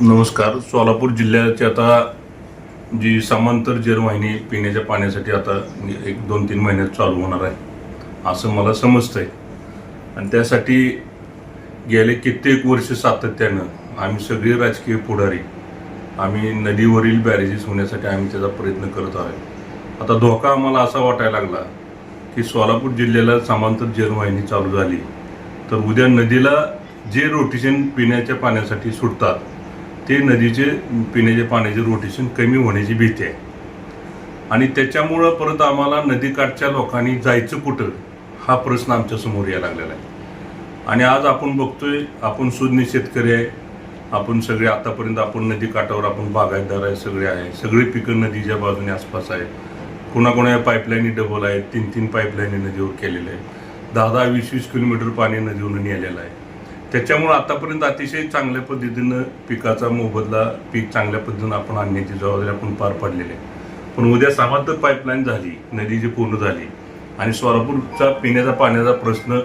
नमस्कार. सोलापूर जिल्ह्याची आता जी समांतर जलवाहिनी पिण्याच्या पाण्यासाठी आता एक दोन तीन महिन्यात चालू होणार आहे असं मला समजतंय. आणि त्यासाठी गेले कित्येक वर्ष सातत्यानं आम्ही सगळे राजकीय पुढारी आम्ही नदीवरील बॅरेजेस होण्यासाठी आम्ही त्याचा प्रयत्न करत आहोत. आता धोका आम्हाला असा वाटायला लागला की सोलापूर जिल्ह्याला समांतर जलवाहिनी चालू झाली तर उद्या नदीला जे रोटेशन पिण्याच्या पाण्यासाठी सुटतात ते नदीचे पिण्याच्या पाण्याचे रोटेशन कमी होण्याची भीती आहे. आणि त्याच्यामुळं परत आम्हाला नदीकाठच्या लोकांनी जायचं कुठं हा प्रश्न आमच्यासमोर यायला लागलेला आहे. आणि आज आपण बघतोय आपण सुज्ञ शेतकरी आहे. आपण सगळे आतापर्यंत आपण नदीकाठावर आपण बागायतदार आहे सगळे आहे. सगळी पिकं नदीच्या बाजूने आसपास आहे कोणाकोणा पाईपलाईनी डबल आहेत. तीन तीन पाईपलाईनी नदीवर केलेलं आहे दहा दहा वीस वीस किलोमीटर पाणी नदीवरून नेलेलं आहे. त्याच्यामुळं आतापर्यंत अतिशय चांगल्या पद्धतीनं पिकाचा मोबदला पीक चांगल्या पद्धतीनं आपण आणण्याची जबाबदारी आपण पार पाडलेली आहे. पण उद्या समांतर पाईपलाईन झाली नदी जी पूर्ण झाली आणि सोलापूरचा पिण्याचा पाण्याचा प्रश्न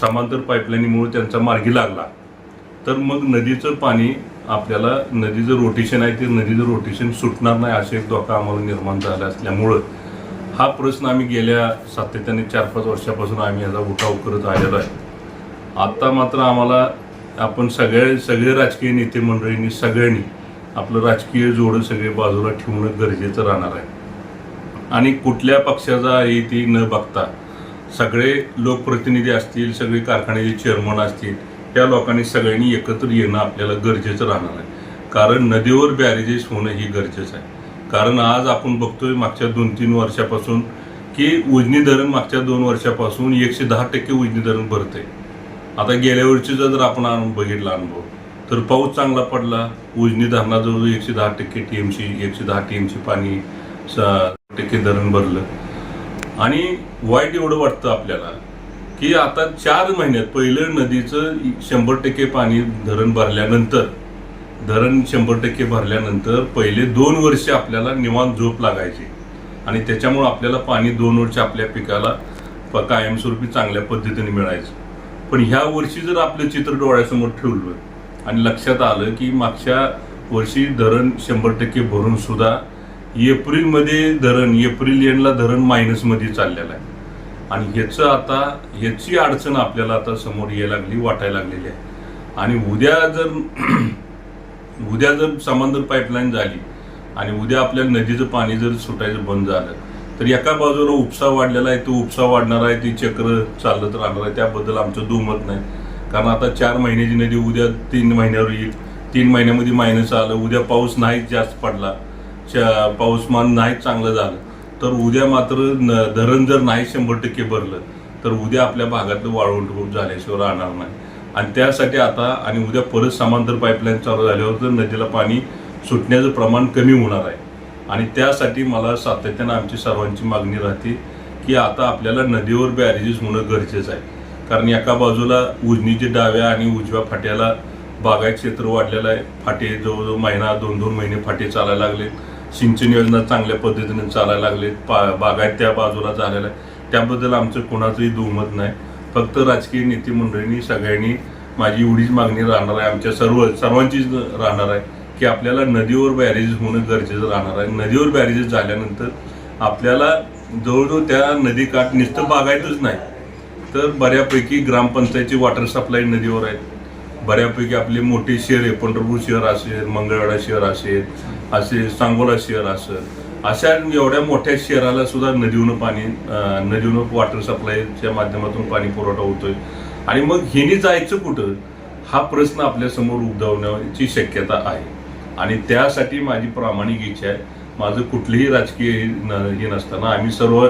समांतर पाईपलाईनीमुळे त्यांचा मार्गी लागला तर मग नदीचं पाणी आपल्याला नदीचं रोटेशन आहे ते नदीचं रोटेशन सुटणार नाही असे एक धोका आम्हाला निर्माण झाला असल्यामुळं हा प्रश्न आम्ही गेल्या सातत्याने चार पाच वर्षापासून आम्ही याचा उठाव करत आलेलो आहे. आत्ता मात्र आम्हाला आपण सगळे सगळे राजकीय नेते मंडळींनी सगळ्यांनी आपलं राजकीय जोडं सगळे बाजूला ठेवणं गरजेचं राहणार आहे. आणि कुठल्या पक्षाचा आहे ती न बघता सगळे लोकप्रतिनिधी असतील सगळे कारखान्याचे चेअरमन असतील त्या लोकांनी सगळ्यांनी एकत्र येणं आपल्याला गरजेचं राहणार आहे. कारण नदीवर बॅरेजेस होणं ही गरजेचं आहे. कारण आज आपण बघतोय मागच्या दोन तीन वर्षापासून की उजनी धरण मागच्या दोन वर्षापासून एकशे दहा टक्के उजनी धरण भरतंय. आता गेल्या वर्षीचा जर आपण बघितला अनुभव तर पाऊस चांगला पडला उजनी धरणाजवळ एकशे दहा टक्के टी एम सी एकशे दहा टी एम सी पाणी टक्के धरण भरलं. आणि वाईट एवढं वाटतं आपल्याला की आता चार महिन्यात पहिलं नदीचं शंभर टक्के पाणी धरण भरल्यानंतर धरण शंभर टक्के भरल्यानंतर पहिले दोन वर्ष आपल्याला निवांत झोप लागायची. आणि त्याच्यामुळं आपल्याला पाणी दोन वर्ष आपल्या पिकाला प- कायमस्वरूपी चांगल्या पद्धतीने मिळायचं. पण ह्या वर्षी जर आपलं चित्र डोळ्यासमोर ठेवलं आणि लक्षात आलं की मागच्या वर्षी धरण शंभर टक्के भरून सुद्धा एप्रिलमध्ये धरण एप्रिल एंडला धरण मायनसमध्ये चाललेलं आहे. आणि ह्याचं आता ह्याची अडचण आपल्याला आता समोर यायला लागली वाटायला लागलेली आहे. आणि उद्या जर उद्या जर समांतर पाईपलाईन झाली आणि उद्या आपल्या नदीचं पाणी जर सुटायचं बंद झालं तर एका बाजूला उपसा वाढलेला आहे तो उपसा वाढणार आहे ती चक्र चालत राहणार आहे. त्याबद्दल आमचं दुमत नाही. कारण आता चार महिन्याची नदी उद्या तीन महिन्यावर येईल. तीन महिन्यामध्ये मायनस आलं उद्या पाऊस नाही जास्त पडला. पाऊसमान नाही चांगलं झालं. तर उद्या मात्र न- धरण जर नाही शंभर टक्के भरलं तर उद्या आपल्या भागातलं वाळवंट झाल्याशिवाय राहणार नाही. आणि त्यासाठी आता आणि उद्या परत समांतर पाईपलाईन चालू झाल्यावर तर नदीला पाणी सुटण्याचं प्रमाण कमी होणार आहे. आणि त्यासाठी मला सातत्यानं आमची सर्वांची मागणी राहते की आता आपल्याला नदीवर बॅरेजेस होणं गरजेचं आहे. कारण एका बाजूला उजनीच्या डाव्या आणि उजव्या फाट्याला बागायत क्षेत्र वाढलेलं आहे. फाटे जवळजवळ महिना दोन दोन महिने फाटे चालायला लागले. सिंचन योजना चांगल्या पद्धतीने चालायला लागले. पा बागायत त्या बाजूला झालेला आहे. त्याबद्दल आमचं कोणाचंही दुमत नाही. फक्त राजकीय नेते मंडळींनी सगळ्यांनी माझी एवढीच मागणी राहणार आहे. आमच्या सर्व सर्वांचीच राहणार आहे. की आपल्याला नदीवर बॅरेजेस होणं गरजेचं राहणार आहे. नदीवर बॅरेजेस झाल्यानंतर आपल्याला जवळजवळ त्या नदीकाठ नुसतं बागायतच नाही. तर बऱ्यापैकी ग्रामपंचायतची वॉटर सप्लाय नदीवर आहेत बऱ्यापैकी आपले मोठे शहर आहे. पंढरपूर शहर असेल मंगळवाडा शहर असेल असे सांगोला शहर असेल. अशा एवढ्या मोठ्या शहराला सुद्धा नदीवरून पाणी अं, नदीवरून वॉटर सप्लायच्या माध्यमातून पाणी पुरवठा होतोय. आणि मग हिने जायचं कुठं? हा प्रश्न आपल्यासमोर उद्भवण्याची शक्यता आहे. आणि त्यासाठी माझी प्रामाणिक इच्छा आहे. माझं कुठलीही राजकीय हे न- हे नसताना आम्ही सर्व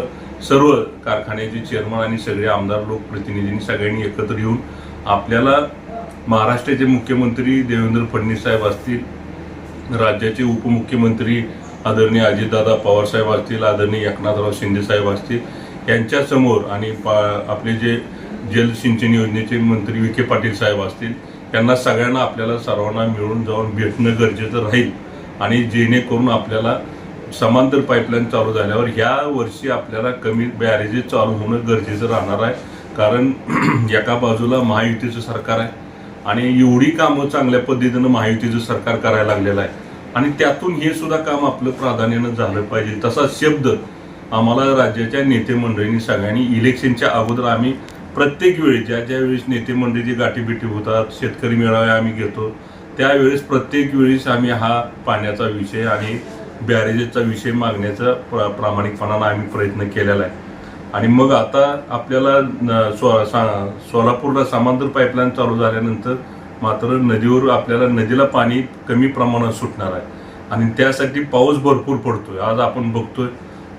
सर्व कारखान्याचे चेअरमन आणि सगळे आमदार लोकप्रतिनिधींनी सगळ्यांनी एकत्र येऊन आपल्याला महाराष्ट्राचे मुख्यमंत्री देवेंद्र फडणवीस साहेब असतील राज्याचे उपमुख्यमंत्री आदरणीय अजितदादा पवारसाहेब असतील आदरणीय एकनाथराव शिंदेसाहेब असतील यांच्यासमोर आणि पा- आपले जे जलसिंचन योजनेचे मंत्री विखे पाटील साहेब असतील यांना सगळ्यांना आपल्याला सर्वांना मिळून जाऊन भेटणं गरजेचं राहील. आणि जेणेकरून आपल्याला समांतर पाईपलाईन चालू झाल्यावर ह्या वर्षी आपल्याला कमी बॅरेजेस चालू होणं गरजेचं राहणार आहे. कारण एका बाजूला महायुतीचं सरकार आहे आणि एवढी कामं चांगल्या पद्धतीनं महायुतीचं सरकार करायला लागलेलं आहे. आणि त्यातून हे सुद्धा काम आपलं प्राधान्यानं झालं पाहिजे. तसा शब्द आम्हाला राज्याच्या नेते मंडळींनी सगळ्यांनी इलेक्शनच्या अगोदर आम्ही प्रत्येक वेळी ज्या ज्या वेळेस नेते मंडळीची गाठीबिटी होतात शेतकरी मेळावे आम्ही घेतो त्यावेळेस प्रत्येक वेळेस आम्ही हा पाण्याचा विषय आणि बॅरेजेसचा विषय मागण्याचा प्र प्रामाणिकपणानं आम्ही प्रयत्न केलेला आहे. आणि मग आता आपल्याला सो सा- सोलापूरला समांतर पाईपलाईन चालू झाल्यानंतर मात्र नदीवर आपल्याला नदीला पाणी कमी प्रमाणात सुटणार आहे. आणि त्यासाठी पाऊस भरपूर पडतोय. आज आपण बघतोय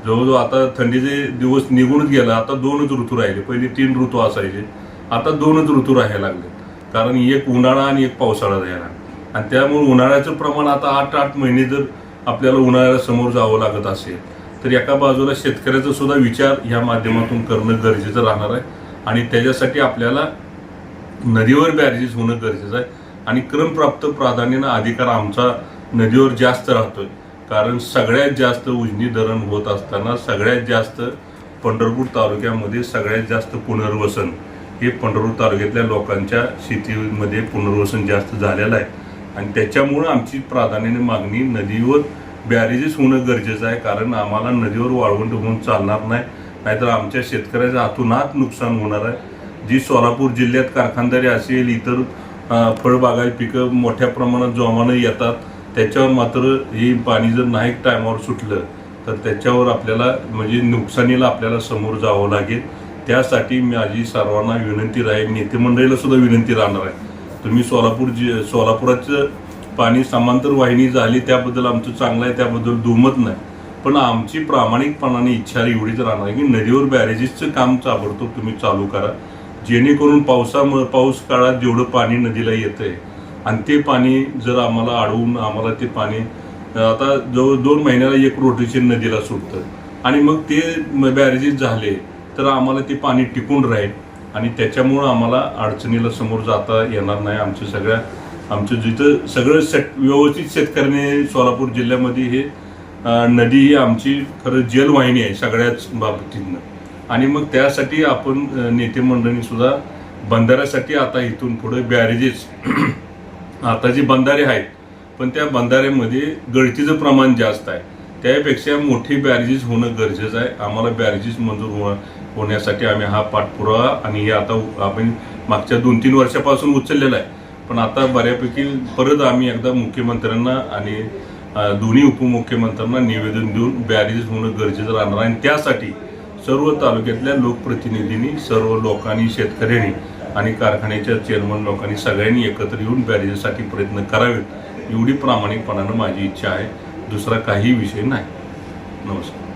जवळजवळ आता थंडीचे दिवस निघूनच गेला आता दोनच ऋतू राहिले. पहिले तीन ऋतू असायचे आता दोनच ऋतू राहायला लागले. कारण एक उन्हाळा आणि एक पावसाळा राहायला आणि त्यामुळे उन्हाळ्याचं प्रमाण आता आठ आठ महिने जर आपल्याला उन्हाळ्याला समोर जावं लागत असेल तर एका बाजूला शेतकऱ्याचा सुद्धा विचार ह्या माध्यमातून करणं गरजेचं राहणार आहे. आणि त्याच्यासाठी आपल्याला नदीवर बॅरेजेस होणं गरजेचं आहे. आणि क्रमप्राप्त प्राधान्यानं अधिकार आमचा नदीवर जास्त राहतोय. कारण सगळ्यात जास्त उजनी धरण होत असताना सगळ्यात जास्त पंढरपूर तालुक्यामध्ये सगळ्यात जास्त पुनर्वसन. हे पंढरपूर तालुक्यातल्या लोकांच्या शेतीमध्ये पुनर्वसन जास्त झालेलं आहे. आणि त्याच्यामुळं आमची प्राधान्याने मागणी नदीवर बॅरेजेस होणं गरजेचं आहे. कारण आम्हाला नदीवर वाळवंट होऊन चालणार नाही. नाहीतर आमच्या शेतकऱ्याचं हातूनात नुकसान होणार आहे. जी सोलापूर जिल्ह्यात कारखानदारी असेल इतर अ, फळबागाची पिकं मोठ्या प्रमाणात जोमानं येतात. त्याच्यावर मात्र हे पाणी जर नाही टायमावर सुटलं तर त्याच्यावर आपल्याला म्हणजे नुकसानीला आपल्याला समोर जावं लागेल. त्यासाठी माझी सर्वांना विनंती राहील नेते मंडळीला सुद्धा विनंती राहणार आहे. तुम्ही सोलापूर जी सोलापुराचं पाणी समांतर वाहिनी झाली त्याबद्दल आमचं चांगलं आहे त्याबद्दल दुमत नाही. पण आमची प्रामाणिकपणाने इच्छा एवढीच राहणार आहे की नदीवर बॅरेजेसचं काम ताबडतोब तुम्ही चालू करा. जेणेकरून पावसामुळे पाऊस काळात जेवढं पाणी नदीला येतं आहे आणि ते पाणी जर आम्हाला अडवून आम्हाला ते पाणी आता जवळ दोन महिन्याला एक रोटेशन नदीला सुटतं. आणि मग ते बॅरेजेस झाले तर आम्हाला ते पाणी टिकून राहील. आणि त्याच्यामुळं आम्हाला अडचणीला समोर जाता येणार नाही. आमच्या सगळ्या आमचं जिथं सगळं शेत व्यवस्थित शेतकऱ्याने सोलापूर जिल्ह्यामध्ये हे नदी ही आमची खरं जलवाहिनी आहे सगळ्याच बाबतीतनं. आणि मग त्यासाठी आपण नेते मंडळीसुद्धा बंधाऱ्यासाठी आता इथून पुढे बॅरेजेस आता जी बंधारे आहेत पण त्या बंधाऱ्यामध्ये गळतीचं प्रमाण जास्त आहे. त्यापेक्षा मोठी बॅरेजेस होणं गरजेचं आहे. आम्हाला बॅरेजेस मंजूर होणं होण्यासाठी आम्ही हा पाठपुरावा आणि हे आता आपण मागच्या दोन तीन वर्षापासून उचललेला आहे. पण आता बऱ्यापैकी परत आम्ही एकदा मुख्यमंत्र्यांना आणि दोन्ही उपमुख्यमंत्र्यांना निवेदन देऊन बॅरेजेस होणं गरजेचं राहणार आणि त्यासाठी सर्व तालुक्यातल्या लोकप्रतिनिधींनी सर्व लोकांनी शेतकऱ्यांनी आणि कारखान्याच्या चेअरमन लोकांनी सगळ्यांनी एकत्र येऊन बॅरेजेससाठी प्रयत्न करावेत एवढी प्रामाणिकपणानं माझी इच्छा आहे. दुसरा काही विषय नाही. नमस्कार.